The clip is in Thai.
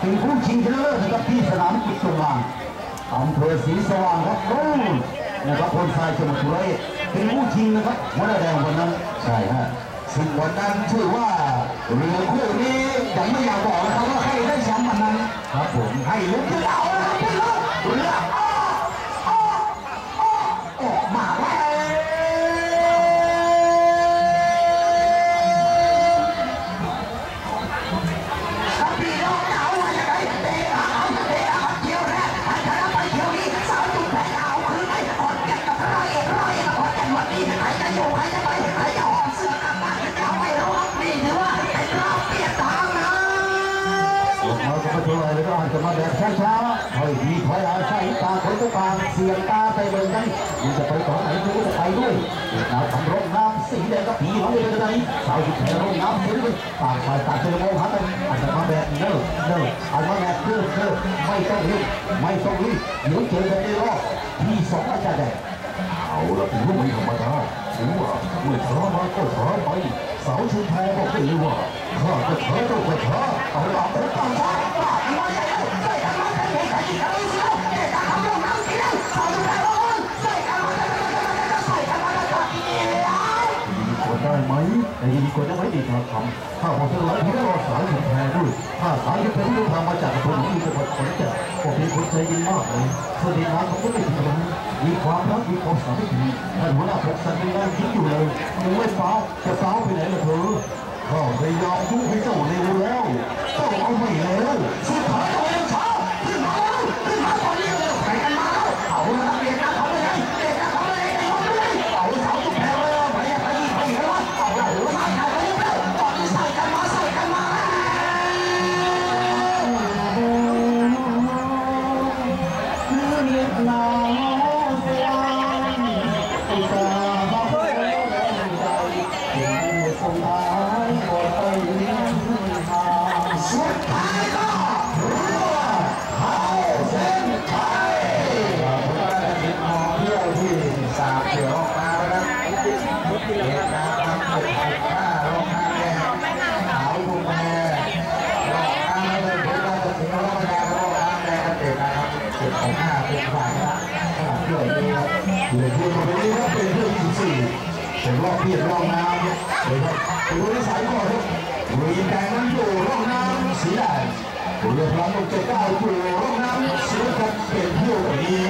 เป็นผู้ชิงชนะเลิศนะครับที่สนามกิจสว่างอำเภอศรีสว่างครับโอ้นะครับคนทรายจังหวัดสุราษฎร์เป็นผู้ชิงนะครับวันแดงวันนั้นใช่ฮะซึ่งวันนั้นชื่อว่าเรือคู่นี้ยังไม่อยากบอกนะครับว่าใครได้แชมป์วันนั้นครับผมให้ลุ้นกันเอาละครับเรืออ้อ ยนทางนะเราจะมาเจออะไรก็อาจจะมาแบบช้าๆถอยทีถอยอาศัยตาคนตุกการเสียงตาไปเบิ่งกันมันจะไปต่อไหนกูก็จะไปด้วยดาวทำร่มน้ำสีแดงกับผีของเรือไหนสาวจุดแพ้ร่มน้ำสีด้วยต่างฝ่ายต่างเจอโมหันกันอาจจะมาแบบเนิ่เนิ่เอามาแบบเนิ่เนิ่ไม่ต้องรีบไม่ต้องรีบเดี๋ยวเจอกันในรอบที่สองอาจารย์แดงเอา ละถือว่าไม่ธรรมดาถือว่าเมื่อช้ามาก็ช้าไปสาวชุมแพบอกได้เลยว่าข้าก็ช้าเจ้าก็ช้าเอาละผมต้องช้าปากมาใหญ่เลยใส่กันมาใส่กันใส่กันเลยเสียวเด็กทำร่มน้ำสีแดงสาวจุดแพ้ร่มใส่กันมาใส่กันใส่กันมาใส่กันมาดี๋ยวมีคนได้ไหมแต่ยังมีคนได้ไหมดีครับทำถ้าพอเธอไล่ที่รอสายชุมแพด้วยถ้าสายชุมแพที่เดินทางมาจากอำเภอหนองลีจังหวัดขอนแก่น ก็เป็นคนใจดีมากเลยสนิทน้ำเขาก็ไม่ถึงตรงนี้มีความรักมีความสามัคคีท่านหัวหน้าพกสันตินั่งคิดอยู่เลยมึงไม่ฟ้าวจะฟ้าวไปไหนล่ะเธอข้าพยายอมยุให้เจ้าเลย หลือเพียงคนนี้ครับเป็นเรื่องที่สี่เป็นรอบเพียรอบน้ำเลยครับเป็นคนที่สายก่อนครับลุยแดงนั้นอยู่รอบน้ำสีแดงเรือพลังลงเจ็ดเก้าอยู่รอบน้ำสีแดงเป็นเที่ยวแบบนี้